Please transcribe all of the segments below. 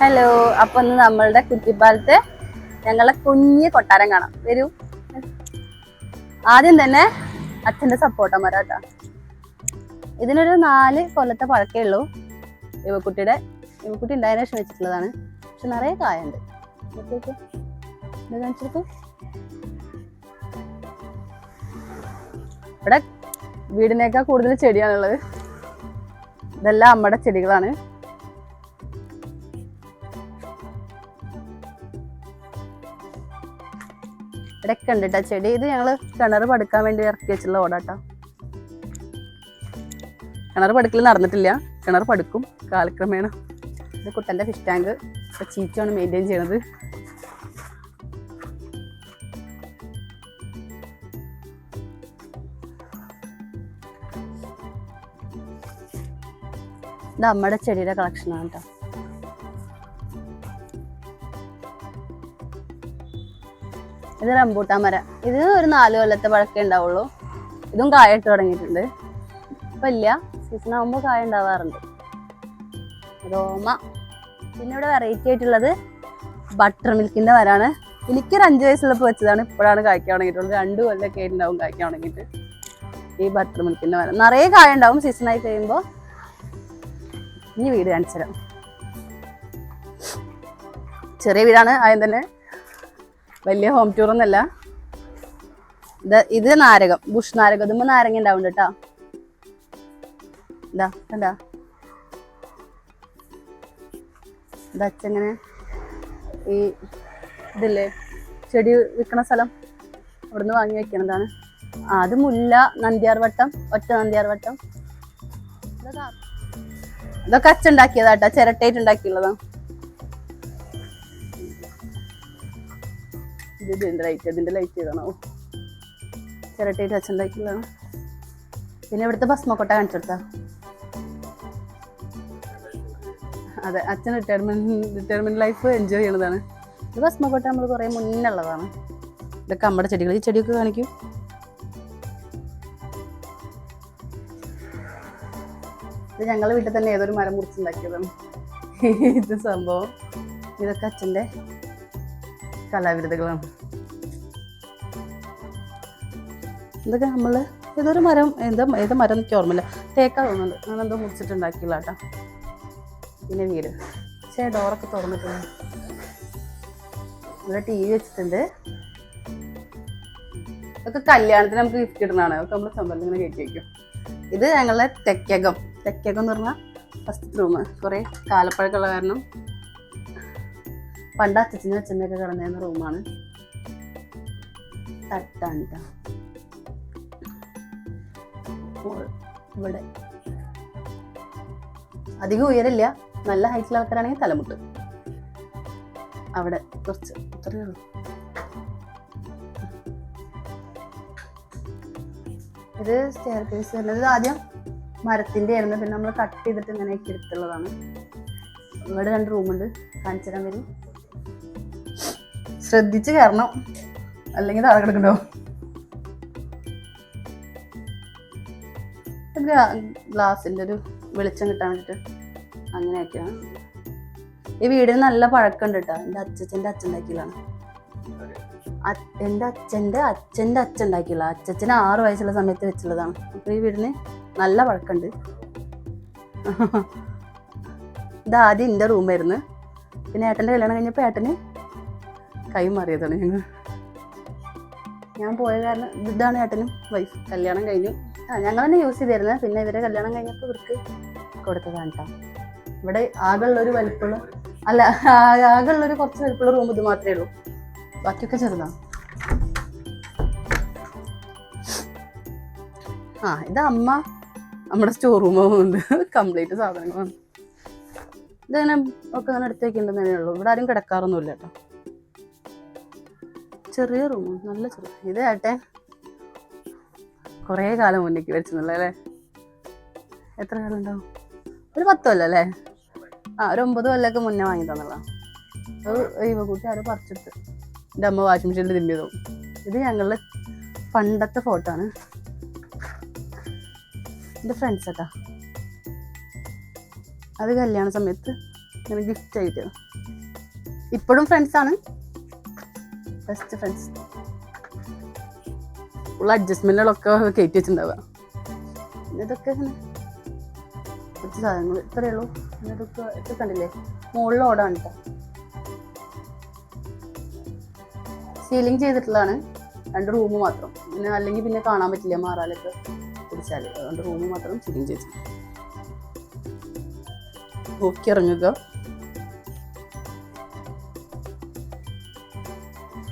Hello അപ്പൊ ഇന്ന് നമ്മളുടെ കുറ്റിപ്പാലത്തെ ഞങ്ങളെ കുഞ്ഞ് കൊട്ടാരം കാണാം. വരൂ. ആദ്യം തന്നെ അച്ഛന്റെ സപ്പോർട്ടം കേട്ടോ. ഇതിനൊരു നാല് കൊല്ലത്തെ പഴക്കേ ഉള്ളൂ. യുവക്കുട്ടിയുടെ യുവക്കുട്ടി ഉണ്ടായതിനു ശേഷം വെച്ചിട്ടുള്ളതാണ്. പക്ഷെ നിറയെ കായുണ്ട്. ഇവിടെ വീടിനേക്കാൾ കൂടുതൽ ചെടിയാണുള്ളത്. ഇതെല്ലാം അമ്മയുടെ ചെടികളാണ്. ഇവിടെയൊക്കെ ഉണ്ട് കേട്ടോ ചെടി ഇത് ഞങ്ങൾ കിണർ പടുക്കാൻ വേണ്ടി ഇറക്കി വെച്ചുള്ള ഓടാട്ടോ. കിണർ പടുക്കൽ നടന്നിട്ടില്ല. കിണർ പടുക്കും കാലക്രമേണ. ഇത് കുട്ടന്റെ ഫിഷ് ടാങ്ക് ഇപ്പൊ ചീച്ചാണ് മെയിന്റെയിൻ ചെയ്യണത്. ഇത് അമ്മയുടെ ചെടിയുടെ കളക്ഷനാണ് കേട്ടോ ഇത് റംബൂട്ടാൻ മരം. ഇത് ഒരു നാല് കൊല്ലത്തെ പഴക്കേ ഉണ്ടാവുള്ളൂ. ഇതും കായ ഇട്ട് തുടങ്ങിയിട്ടുണ്ട്. ഇപ്പൊ ഇല്ല. സീസൺ ആകുമ്പോൾ കായ ഉണ്ടാവാറുണ്ട്. റോമ പിന്നെ ഇവിടെ വെറൈറ്റി ആയിട്ടുള്ളത് ബട്ടർ മിൽക്കിന്റെ മരാണ്. എനിക്കൊരു അഞ്ച് വയസ്സുള്ളപ്പോൾ വെച്ചതാണ്. ഇപ്പോഴാണ് കായ്ക്കാൻ തുടങ്ങിയിട്ടുള്ളത്. രണ്ട് കൊല്ലമൊക്കെ ഉണ്ടാവും കായ്ക്കാൻ തുടങ്ങിയിട്ട്. ഈ ബട്ടർ മിൽക്കിന്റെ മരം. നിറയെ കായ ഉണ്ടാവും സീസൺ ആയി കഴിയുമ്പോൾ ഇനി വീട് കാണിച്ചു തരാം ചെറിയ വീടാണ്. ആദ്യം തന്നെ വലിയ ഹോം ടൂർ ഒന്നല്ല ഇത് ഇത് നാരകം ബുഷ് നാരകം. ഇതുമ്പോ നാരങ്ങ ഉണ്ടാവും കേട്ടോ. ഇതാ കണ്ടാ? ഈ ഇതില്ലേ ചെടി വിൽക്കണ സ്ഥലം അവിടുന്ന് വാങ്ങി വെക്കണതാണ്. അത് മുല്ല നന്ദിയാർ വട്ടം ഒറ്റ നന്ദിയാർ വട്ടം. ഇതൊക്കെ അച്ഛണ്ടാക്കിയതാട്ടാ അച്ഛൻ ഉണ്ടാക്കിയതാട്ടാ ഇത് ലൈറ്റ് ഇതിന്റെ ലൈറ്റ് അച്ഛൻ ഉണ്ടാക്കിയതാണ്. പിന്നെ ഇവിടുത്തെ ഭസ്മക്കൊട്ട കാണിച്ചെടുത്താ. അതെ അച്ഛൻ റിട്ടയർമെന്റ് റിട്ടയർമെന്റ് ലൈഫ് എൻജോയ് ചെയ്യണതാണ്. ഇത് ഭസ്മക്കൊട്ട നമ്മൾ കുറേ മുന്നുള്ളതാണ്. ഇതൊക്കെ നമ്മുടെ ചെടികൾ. ഈ ചെടിയൊക്കെ കാണിക്കും. ഇത് ഞങ്ങളുടെ വീട്ടിൽ തന്നെ ഏതൊരു മരം മുറിച്ചുണ്ടാക്കിയതാണ്. ഇത് സംഭവം. ഇതൊക്കെ അച്ഛന്റെ കലാവിരുദ്ധകളാണ്. ഇതൊക്കെ നമ്മൾ ഏതൊരു മരം എന്താ ഏത് മരം എനിക്ക് ഓർമ്മയില്ല. തേക്കാ തോന്നുന്നുണ്ട്. അങ്ങനെ എന്തോ മുറിച്ചിട്ടുണ്ടാക്കിയില്ല കേട്ടോ പിന്നെ വീട്. പക്ഷേ ഡോറൊക്കെ തുറന്നിട്ടുണ്ട്. ഇവിടെ ടി വി വെച്ചിട്ടുണ്ട്. ഇതൊക്കെ കല്യാണത്തിന് നമുക്ക് ഗിഫ്റ്റ് ഇടുന്നതാണ്. അതൊക്കെ നമ്മൾ സംബന്ധം ഇങ്ങനെ കയറ്റി വയ്ക്കും ഇത് ഞങ്ങളുടെ തെക്കകം. തെക്കകം എന്ന് പറഞ്ഞാൽ ഫസ്റ്റ് റൂം കുറേ കാലപ്പഴക്കമുള്ള കാരണം പണ്ട് അച്ഛനും അച്ഛനൊക്കെ കിടന്നിരുന്ന റൂമാണ് തട്ടാണ് ട്ടോ. ഇവിടെ. അധികം ഉയരമില്ല. നല്ല ഹൈറ്റിലുള്ള ആൾക്കാരാണെങ്കിൽ തലമുട്ട്. അവിടെ കുറച്ച് അത്രയേ ഉള്ളൂ. ഇത് സ്റ്റെയർ കേസ് വരുന്നത് ആദ്യം മരത്തിന്റെ ആയിരുന്നു. പിന്നെ നമ്മൾ കട്ട് ചെയ്തിട്ട് ഇങ്ങനെ എടുത്തുള്ളതാണ്. ഇവിടെ രണ്ട് റൂമുണ്ട് കാണിച്ചു തരാൻ വരും. ശ്രദ്ധിച്ച് കയറണം. അല്ലെങ്കിൽ താഴെ കിടക്കണ്ടോ ഗ്ലാസിന്റെ ഒരു വെളിച്ചം കിട്ടാൻ വേണ്ടിയിട്ട് അങ്ങനെയൊക്കെയാണ്. ഈ വീടിന് നല്ല പഴക്കമുണ്ട് കേട്ടോ. എന്റെ അച്ഛന്റെ അച്ഛൻ ഉണ്ടാക്കിയതാണ് എന്റെ അച്ഛന്റെ അച്ഛന്റെ അച്ഛൻ ഉണ്ടാക്കിയുള്ള അച്ഛന് ആറ് വയസ്സുള്ള സമയത്ത് വെച്ചുള്ളതാണ്. അപ്പോൾ ഈ വീടിന് നല്ല പഴക്കമുണ്ട്. ഇത് ആദ്യം എന്റെ റൂമായിരുന്നു. പിന്നെ ഏട്ടന്റെ കല്യാണം കഴിഞ്ഞപ്പോൾ ഏട്ടന് കൈ മാറിയതാണ് ഞങ്ങൾ. ഞാൻ പോയ കാരണം ഇതാണ് ഏട്ടനും വൈഫ്. കല്യാണം കഴിഞ്ഞു. ഞങ്ങൾ തന്നെ യൂസ് ചെയ്തിരുന്നത്. പിന്നെ ഇവരെ കല്യാണം കഴിഞ്ഞപ്പോൾ ഇവർക്ക് കൊടുത്തതാണ് കേട്ടോ ഇവിടെ ആകെയുള്ളൊരു വലിപ്പുള്ള അല്ല ആകെയുള്ളൊരു കുറച്ച് വലിപ്പുള്ള റൂം ഇത് മാത്രമേ ഉള്ളൂ. ബാക്കിയൊക്കെ ചെറുതാണ് ആ ഇത് അമ്മ നമ്മുടെ സ്റ്റോർ റൂം പോകുന്നുണ്ട് കംപ്ലീറ്റ് സാധനങ്ങളാണ്. ഇതങ്ങനെ ഒക്കെ അങ്ങനെ എടുത്ത് വെക്കേണ്ടതേ ഉള്ളൂ. ഇവിടെ ആരും കിടക്കാറൊന്നുമില്ല കേട്ടോ ചെറിയ റൂം നല്ല ചെറിയ ഇത് ഏട്ടെ കുറേ കാലം മുന്നേക്ക് വരച്ചെന്നുള്ള അല്ലേ? എത്ര കാലം ഉണ്ടാവും ഒരു പത്ത് കൊല്ലം അല്ലേ? ആ ഒരു ഒമ്പത് കൊല്ലമൊക്കെ മുന്നേ വാങ്ങി തന്നുള്ള ഇവക്കൂട്ടി ആരോ പറിച്ചിട്ട്. എന്റെ അമ്മ വാഷിംഗ് മെഷീനിൽ തിമ്പിയതോ ഇത് ഞങ്ങളുടെ പണ്ടത്തെ ഫോട്ടോ ആണ്. എന്റെ ഫ്രണ്ട്സ് കേട്ടാ അത് കല്യാണ സമയത്ത് ഇങ്ങനെ ഗിഫ്റ്റ് ആയിട്ട്. ഇപ്പോഴും ഫ്രണ്ട്സാണ് ബെസ്റ്റ് ഫ്രണ്ട്സ് ഉള്ള അഡ്ജസ്റ്റ്മെന്റുകളൊക്കെ കയറ്റി വെച്ചിട്ടുണ്ടാവുക പിന്നെ ഇതൊക്കെ കുറച്ച് സാധനങ്ങൾ ഇത്രയേ ഉള്ളൂ. പിന്നെ ഇതൊക്കെ ഇതൊക്കെ കണ്ടില്ലേ? മുകളിൽ ഓടാണ് കേട്ടോ. സീലിംഗ് ചെയ്തിട്ടുള്ളതാണ്. രണ്ട് റൂം മാത്രം. പിന്നെ അല്ലെങ്കിൽ പിന്നെ കാണാൻ പറ്റില്ല മാറാലൊക്കെ പിടിച്ചാൽ അതുകൊണ്ട് റൂം മാത്രം സീലിംഗ് ചെയ്തു നോക്കി ഇറങ്ങുക.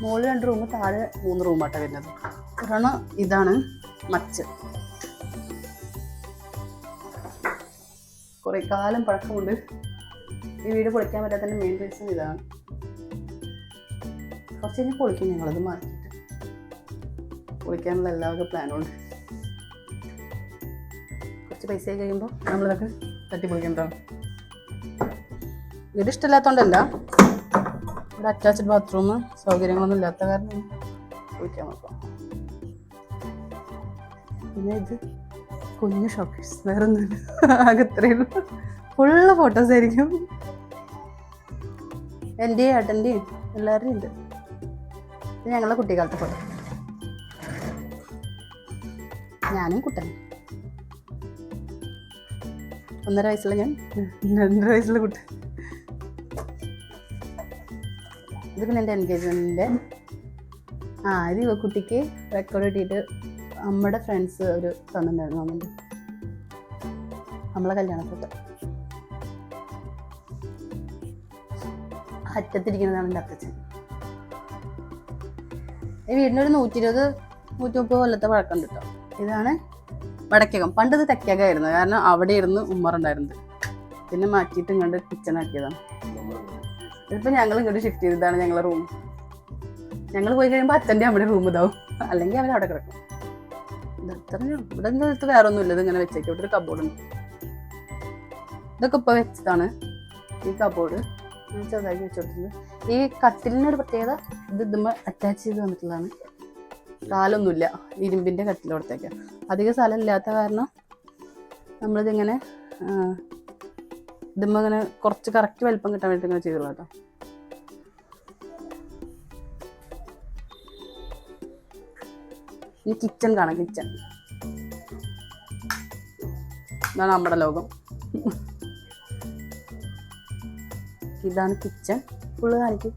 മുകളിൽ രണ്ട് റൂം താഴെ മൂന്ന് റൂമാട്ടാണ് വരുന്നത്. ഒരെണ്ണം ഇതാണ് മച്ച്. കുറെ കാലം പഴക്കമുണ്ട്. ഈ വീട് പൊളിക്കാൻ പറ്റാത്തതിന്റെ മെയിൻ റീസൺ ഇതാണ്. കുറച്ച് കഴിഞ്ഞ് പൊളിക്കും ഞങ്ങളത് മാറ്റിയിട്ട്. പൊളിക്കാനുള്ള എല്ലാവർക്കും പ്ലാനുണ്ട് കുറച്ച് പൈസ കഴിയുമ്പോൾ നമ്മളിതൊക്കെ തട്ടി പൊളിക്കേണ്ടതാണ് വീട് ഇഷ്ടമില്ലാത്തതുകൊണ്ടല്ല ഇവിടെ അറ്റാച്ച്ഡ് ബാത്റൂം സൗകര്യങ്ങളൊന്നും ഇല്ലാത്ത കാരണം പൊളിക്കാൻ നോക്കാം. പിന്നെ ഇത് കുഞ്ഞു ഷോക്കേഴ്സ് വേറെ ഒന്നുമില്ല ആകെ ഇത്രയേ ഫുള്ള് ഫോട്ടോസ് ആയിരിക്കും. എന്റെയും ഏട്ടന്റെയും എല്ലാവരുടെയും ഉണ്ട്. ഇത് ഞങ്ങളുടെ കുട്ടിക്കാലത്തെ ഫോട്ടോ ഞാനും കുട്ടൻ ഒന്നര വയസ്സുള്ള ഞാൻ. രണ്ടര വയസ്സുള്ള കുട്ടി. ഇത് പിന്നെ എന്റെ എൻഗേജ്മെന്റിന്റെ ആ ഇത് കുട്ടിക്ക് റെക്കോർഡ് കിട്ടിയിട്ട് നമ്മുടെ ഫ്രണ്ട്സ് ഒരു തന്നിട്ടുണ്ടായിരുന്നു അമ്മന്റെ. നമ്മളെ കല്യാണ ഫോട്ടോ അറ്റത്തിരിക്കുന്നതാണ് എന്റെ അത്തച്ഛൻ ഈ വീടിനൊരു നൂറ്റി ഇരുപത് നൂറ്റി മുപ്പത് കൊല്ലത്തെ വഴക്കം കേട്ടോ ഇതാണ് വടക്കകം. പണ്ട് ഇത് കാരണം അവിടെ ഇരുന്ന് ഉമ്മറുണ്ടായിരുന്നത്. പിന്നെ മാറ്റിയിട്ട് ഇങ്ങോട്ട് കിച്ചൺ ആക്കിയതാണ്. ഇതിപ്പോൾ ഞങ്ങൾ ഇങ്ങോട്ട് ഷിഫ്റ്റ് ചെയ്തതാണ് ഞങ്ങളെ റൂം ഞങ്ങൾ പോയി കഴിയുമ്പോൾ അച്ഛന്റെ അമ്മയുടെ റൂം ഇതാവും. അല്ലെങ്കിൽ അവരവിടെ കിടക്കും. ഇത് അത്രയേ ഉള്ളൂ. ഇവിടെ എന്താ അടുത്ത് വേറെ ഒന്നുമില്ല ഇത് ഇങ്ങനെ വെച്ചേക്കും. ഇവിടെ ഒരു കബോർഡ് ഉണ്ട്. ഇതൊക്കെ ഇപ്പൊ വെച്ചതാണ്. ഈ കബോർഡ് ചെറുതാക്കി വെച്ചോട്ടിട്ടുണ്ട് ഈ കട്ടിലിനൊരു പ്രത്യേകത ഇത് ഇതുമ്മ അറ്റാച്ച് ചെയ്ത് വന്നിട്ടുള്ളതാണ്. കാലൊന്നുമില്ല. ഇരുമ്പിന്റെ കട്ടിലോടത്തേക്ക് അധികം സ്ഥലം ഇല്ലാത്ത കാരണം നമ്മളിതിങ്ങനെ ആ, ഇങ്ങനെ കുറച്ച് കറക്റ്റ് വലിപ്പം കിട്ടാൻ വേണ്ടി ഇങ്ങനെ ചെയ്തുള്ളൂ കേട്ടോ. ഇനി കിച്ചൺ കാണാം കിച്ചൺ ഇതാണ് നമ്മുടെ ലോകം. ഇതാണ് കിച്ചൺ ഫുള്ള് കാണിക്കും.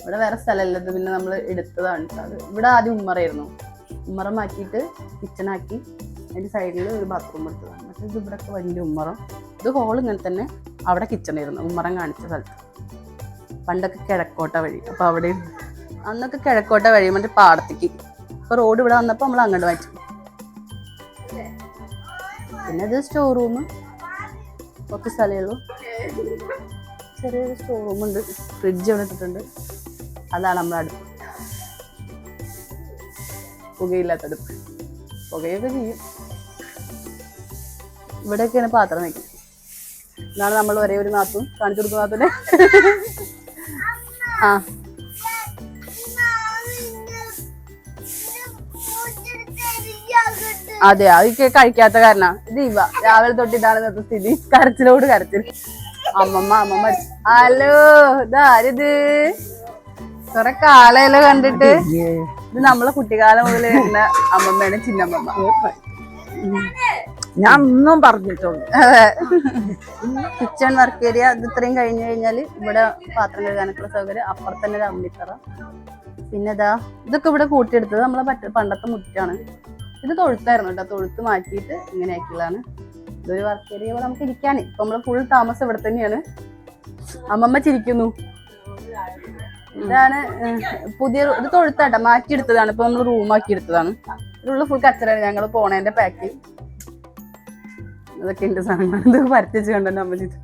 ഇവിടെ വേറെ സ്ഥലമല്ല. ഇത് പിന്നെ നമ്മൾ എടുത്തതാണ് അത്. ഇവിടെ ആദ്യം ഉമ്മറായിരുന്നു. ഉമ്മറ മാറ്റിയിട്ട് കിച്ചണാക്കി അതിന്റെ സൈഡിൽ ഒരു ബാത്റൂം എടുത്തതാണ്. പക്ഷേ ഇത് ഇവിടെ വലിയ ഉമ്മറം. ഇത് ഹോൾ ഇങ്ങനെ തന്നെ. അവിടെ കിച്ചൺ ആയിരുന്നു. ഉമ്മറം കാണിച്ച സ്ഥലത്ത്. പണ്ടൊക്കെ കിഴക്കോട്ട വഴി. അപ്പോൾ അവിടെ അന്നൊക്കെ കിഴക്കോട്ട വഴി മറ്റേ പാടത്തേക്ക്. അപ്പോൾ റോഡ് ഇവിടെ വന്നപ്പോൾ നമ്മൾ അങ്ങോട്ട് മാറ്റി. പിന്നെ ഇത് സ്റ്റോർ റൂം കുറച്ച് സ്ഥലമേ ഉള്ളൂ. ചെറിയൊരു സ്റ്റോർ റൂം ഉണ്ട്. ഫ്രിഡ്ജ് ഇവിടെ ഇട്ടിട്ടുണ്ട്. അതാണ് നമ്മുടെ അടുപ്പ്. പുകയില്ലാത്ത അടുപ്പ്. പുകയൊക്കെ ചെയ്യും. ഇവിടെയൊക്കെയാണ് പാത്രം വയ്ക്കുന്നത് ഇതാണ് നമ്മൾ ഒരേ ഒരു നാത്തും കാണിച്ചു കൊടുക്കുന്ന നാത്തൂനെ. ആ. അതെ അത് ഒക്കെ കഴിക്കാത്ത കാരണ. ഇത് ഇവ. രാവിലെ തൊട്ട് ഇതാണ് ഇന്നത്തെ സ്ഥിതി. കരച്ചിലോട് കരച്ചിൽ. അമ്മമ്മ അമ്മമ്മ. ഹലോ ഇതാരിത് കുറെ കാലയല്ലോ കണ്ടിട്ട്. ഇത് നമ്മളെ കുട്ടിക്കാലം മുതൽ വരുന്ന അമ്മമ്മയാണ് ചിന്നമ്മമ്മ. ഞാൻ ഒന്നും പറഞ്ഞിട്ടുണ്ട് കിച്ചൺ വർക്ക് ഏരിയ ഇത് ഇത്രയും കഴിഞ്ഞു കഴിഞ്ഞാൽ ഇവിടെ പാത്രം കഴുകാനൊക്കെ സൗകര്യം അപ്പുറത്ത് തന്നെ ഒരു അമ്മിത്തറ പിന്നെ ഇതാ ഇതൊക്കെ ഇവിടെ കൂട്ടിയെടുത്തത് നമ്മളെ പറ്റ പണ്ടത്തെ മുറ്റാണ് ഇത് തൊഴുത്തായിരുന്നു കേട്ടോ. തൊഴുത്ത് മാറ്റിയിട്ട് ഇങ്ങനെ ആക്കിയതാണ്. ഇതൊരു വർക്ക് ഏരിയ ഇവിടെ നമുക്ക് ഇരിക്കാൻ ഇപ്പൊ നമ്മൾ ഫുൾ താമസം ഇവിടെ തന്നെയാണ്. അമ്മമ്മ ചിരിക്കുന്നു. ഇതാണ് പുതിയ ഇത് തൊഴുത്താട്ടോ. മാറ്റിയെടുത്തതാണ്. ഇപ്പൊ നമ്മൾ റൂമാക്കി എടുത്തതാണ് ഇതിലുള്ള ഫുൾ കച്ചറാണ് ഞങ്ങൾ പോണേന്റെ പാക്ക് അതൊക്കെ ഉണ്ട് സാധനങ്ങൾ. ഇത് പരത്തിച്ച് കൊണ്ടുവന്ന അമ്മ ഇത്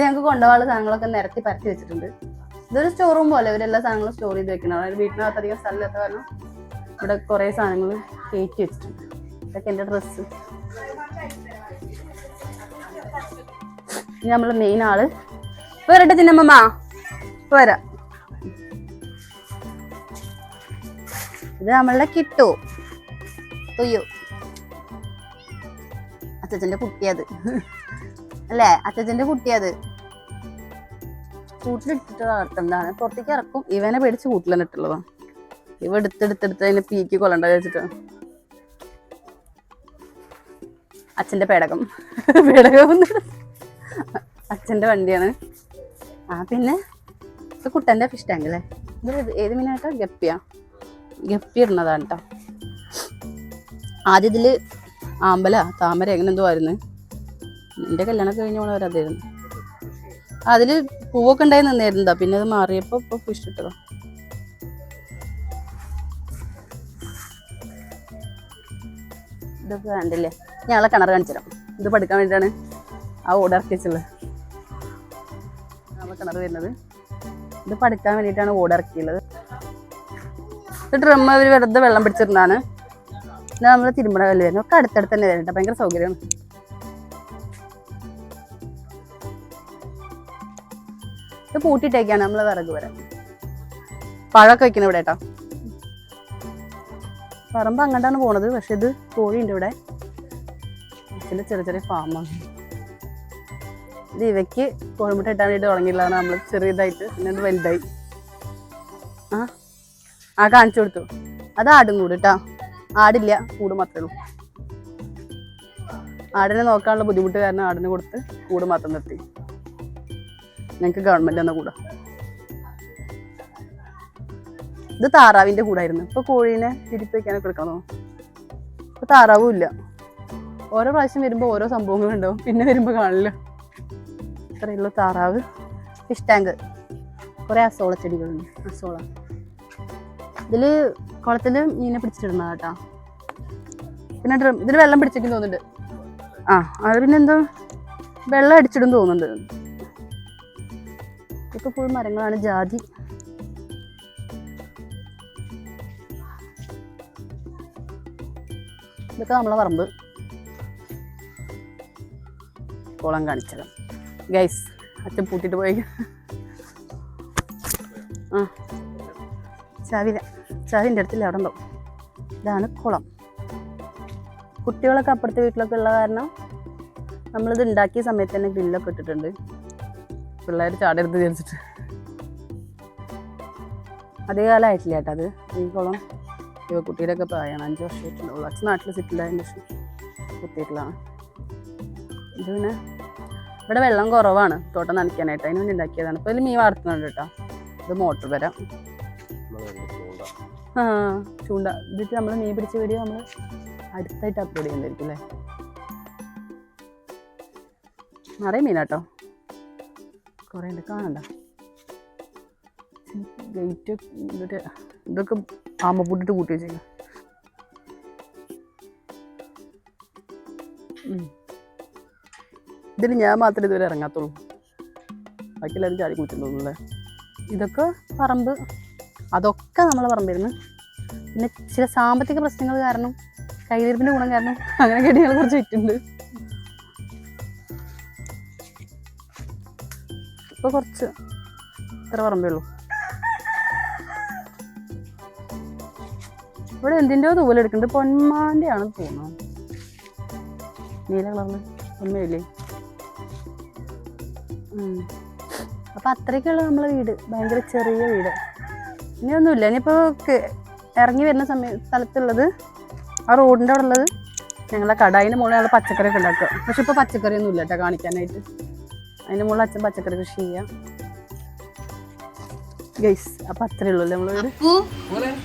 ഞങ്ങൾക്ക് കൊണ്ടുപോകാനുള്ള സാധനങ്ങളൊക്കെ നിരത്തി പരത്തി വെച്ചിട്ടുണ്ട്. ഇതൊരു സ്റ്റോർ റൂം പോലെ ഇവരെല്ലാ സാധനങ്ങളും സ്റ്റോർ ചെയ്ത് വെക്കണം. അതായത് വീട്ടിനകത്ത് അധികം സ്ഥലമില്ലാത്ത കാരണം ഇവിടെ കുറേ സാധനങ്ങൾ കയറ്റി വെച്ചിട്ടുണ്ട്. ഇതൊക്കെ എന്റെ ഡ്രസ്സ് ഇനി നമ്മൾ മെയിൻ ആൾ. വരട്ടെ വരാ ഇപ്പൊ വരാം. ഇത് നമ്മളുടെ കിട്ടു. തൊയ്യോ അച്ഛച്ചന്റെ കുട്ടിയത് അല്ലേ? അച്ഛച്ചന്റെ കുട്ടിയത് കൂട്ടിലിട്ടിട്ട് വളർത്തുന്നതാണ് പുറത്തേക്ക് ഇറക്കും. ഇവനെ പേടിച്ച് കൂട്ടിലന്നെ ഇട്ടുള്ളതാ. ഇവ എടുത്തെടുത്തെടുത്ത് അതിനെ പീക്കി കൊല്ലണ്ട വെച്ചിട്ട് അച്ഛന്റെ പേടകം. പേടകം അച്ഛന്റെ വണ്ടിയാണ്. ആ പിന്നെ ഇത് കുട്ടന്റെ ഫിഷ് ടാങ്ക് അല്ലേ? ഇത് ഏത് മീനായിട്ടാ? ഗപ്പിയാ. ഗപ്പി ഇടുന്നതാണ് കേട്ടോ ആദ്യം ഇതിൽ ആമ്പല താമര എങ്ങനെ എന്തോ ആയിരുന്നു. എന്റെ കല്യാണം കഴിഞ്ഞ പോലെ അതായിരുന്നു അതിൽ പൂവൊക്കെ ഉണ്ടായി നിന്നായിരുന്നതാ പിന്നെ അത് മാറിയപ്പോൾ ഇപ്പൊ പുഷ്ടിട്ടതാ ഇതൊക്കെ വേണ്ടല്ലേ ഞങ്ങളെ കിണർ കാണിച്ചുതരാം ഇത് പഠിക്കാൻ വേണ്ടിയിട്ടാണ് ആ ഓർഡർ ഇറക്കിച്ചുള്ളത് നമ്മളെ കിണർ വരുന്നത്. ഇത് പഠിക്കാൻ വേണ്ടിയിട്ടാണ് ഓർഡർ ഇറക്കിയുള്ളത്. ഇത് ഡ്രമ്മ് അവർ വെറുതെ വെള്ളം പിടിച്ചിരുന്നതാണ്. ഇത് നമ്മൾ തിരുമ്പട കല്ല് വരുന്നത് ഒക്കെ അടുത്തടുത്ത് തന്നെ വരുന്നുണ്ട് ഭയങ്കര സൗകര്യമാണ്. ഇത് പൂട്ടിട്ടേക്കാണ് നമ്മൾ വിറക് വരാൻ. പഴമൊക്കെ വെക്കണം ഇവിടെ കേട്ടോ. പറമ്പ് അങ്ങോട്ടാണ് പോണത്. പക്ഷെ ഇത് കോഴിയുണ്ട് ഇവിടെ. ഇതിൽ ചെറിയ ചെറിയ ഫാമാണ് ഇത് ഇവയ്ക്ക് കോഴിമുട്ട ഇട്ടാൻ വേണ്ടി തുടങ്ങിയില്ലാണ് നമ്മൾ ചെറിയതായിട്ട്. പിന്നെ വലുതായി. ആ ആ കാണിച്ചു കൊടുത്തു. അത് ആടും കൂട് കേട്ടോ. ആടില്ല കൂട് മാത്രമേ ഉള്ളൂ. ആടിനെ നോക്കാനുള്ള ബുദ്ധിമുട്ട് കാരണം ആടിന് കൊടുത്ത് കൂട് മാത്രം നിർത്തി. ഞങ്ങൾക്ക് ഗവൺമെന്റ് എന്ന കൂടാ. ഇത് താറാവിന്റെ കൂടായിരുന്നു. ഇപ്പൊ കോഴീനെ തിരിച്ചു വെക്കാനൊക്കെ എടുക്കണോ? ഇപ്പൊ താറാവും ഇല്ല. ഓരോ പ്രാവശ്യം വരുമ്പോ ഓരോ സംഭവങ്ങൾ ഉണ്ടാവും. പിന്നെ വരുമ്പോ കാണില്ല. ഇത്രയുള്ള താറാവ് ഫിഷ് ടാങ്ക് കുറെ അസോള ചെടികളുണ്ട്. അസോള. ഇതിൽ കുളത്തിൽ മീനെ പിടിച്ചിടുന്നത് കേട്ടോ. പിന്നെ ഡ്രം വെള്ളം പിടിച്ചേക്കും തോന്നുന്നുണ്ട്. ആ അത് പിന്നെ എന്തോ വെള്ളം അടിച്ചിടും തോന്നുന്നുണ്ട്. ഇപ്പൊ ഫുൾ മരങ്ങളാണ് ജാതി. ഇതൊക്കെ നമ്മളെ പറമ്പ്. കുളം കാണിച്ചത്. ഗൈസ് അച്ഛൻ പൂട്ടിട്ട് പോയി. ആ. ചാവി ചാവിന്റെ അടുത്തില്ല അവിടെ ഉണ്ടാവും ഇതാണ് കുളം. കുട്ടികളൊക്കെ അപ്പുറത്തെ വീട്ടിലൊക്കെ ഉള്ള കാരണം നമ്മളിത് ഉണ്ടാക്കിയ സമയത്ത് തന്നെ ഗ്രില്ലൊക്കെ ഇട്ടിട്ടുണ്ട്. പിള്ളേർ ചാടരുത് വിചാരിച്ചിട്ട്. അധികകാലമായിട്ടില്ല കേട്ടോ അത്. ഈ കുളം യുവക്കുട്ടിയുടെയൊക്കെ പ്രായമാണ് അഞ്ച് വർഷമായിട്ടുണ്ടാവുള്ളൂ അച്ഛൻ നാട്ടിൽ സെറ്റിലായതിന് ശേഷം കുത്തിയിട്ടുള്ളതാണ്. ഇത് പിന്നെ ഇവിടെ വെള്ളം കുറവാണ്. തോട്ടം നനയ്ക്കാനായിട്ട്. അതിന് വേണ്ടി ഉണ്ടാക്കിയതാണ്. ഇപ്പോൾ ഇതിൽ മീൻ വളർത്തുന്നുണ്ട് കേട്ടോ. ഇത് മോട്ടർ വരാം. ചൂണ്ട. ഇതിട്ട് നമ്മൾ മീൻ പിടിച്ച വീഡിയോ നമ്മൾ അടുത്തായിട്ട് അപ്ലോഡ് ചെയ്യുന്നതായിരിക്കും അല്ലേ? നിറയെ മീനാട്ടോ കുറേ ഉണ്ട്. കാണണ്ട. ഗേറ്റ് എന്നിട്ട് ഇതൊക്കെ ആമ്പപ്പൂട്ടിട്ട് കൂട്ടി വെച്ചേക്കാം. ഇതിൽ ഞാൻ മാത്രമേ ഇതുവരെ ഇറങ്ങാത്തുള്ളൂ. ബാക്കിയെല്ലാവരും ചാടി കുളിച്ചു അല്ലേ? ഇതൊക്കെ പറമ്പ് അതൊക്കെ നമ്മൾ പറമ്പിരുന്നു പിന്നെ ചില സാമ്പത്തിക പ്രശ്നങ്ങൾ കാരണം കൈതീർപ്പിന്റെ ഗുണം കാരണം അങ്ങനെ കെടികൾ കുറച്ച് വിറ്റുണ്ട് ഇപ്പൊ കുറച്ച് ഇത്ര പറമ്പേ ഉള്ളൂ. ഇവിടെ എന്തിന്റെയോ തൂവലെടുക്കുന്നുണ്ട് പൊന്മാന്റെ ആണ് തോന്നുന്നു. നീല കളറിൽ ഉം. അപ്പൊ അത്രയ്ക്കുള്ള നമ്മളെ വീട്. ഭയങ്കര ചെറിയ വീട്. ഇനിയൊന്നുമില്ല. ഇനിയിപ്പോ ഇനിയിപ്പോൾ ഇറങ്ങി വരുന്ന സമയ സ്ഥലത്തുള്ളത് ആ റോഡിന്റെ അവിടെ ഉള്ളത് ഞങ്ങളെ കടായിന്റെ മുകളിൽ ഞങ്ങൾ പച്ചക്കറി ഒക്കെ ഉണ്ടാക്കുക. പക്ഷെ ഇപ്പോൾ പച്ചക്കറി ഒന്നും ഇല്ല കേട്ടോ കാണിക്കാനായിട്ട്. അതിന്റെ മുകളിൽ അച്ഛൻ പച്ചക്കറി കൃഷി ചെയ്യാം. ഗൈസ് അപ്പൊ അത്രേ ഉള്ളൂ നമ്മൾ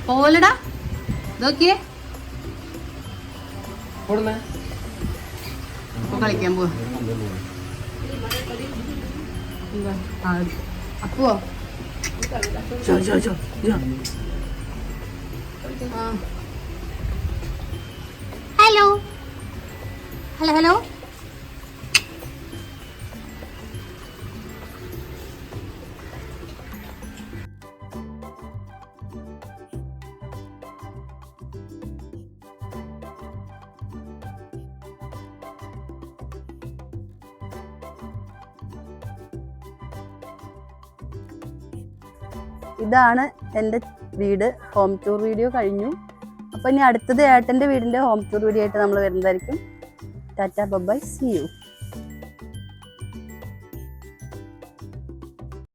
പോലടാ നോക്കിയേ കളിക്കാൻ പോവാ. എന്താ? ആ, അപ്പുവോ ഹലോ ഹലോ ഹലോ ഇതാണ് എന്റെ വീട് ഹോം ടൂർ വീഡിയോ കഴിഞ്ഞു. അപ്പോൾ ഇനി അടുത്തത് ഏട്ടന്റെ വീടിന്റെ ഹോം ടൂർ വീഡിയോ ആയിട്ട് നമ്മൾ വരുന്നതായിരിക്കും. Tata bye see you.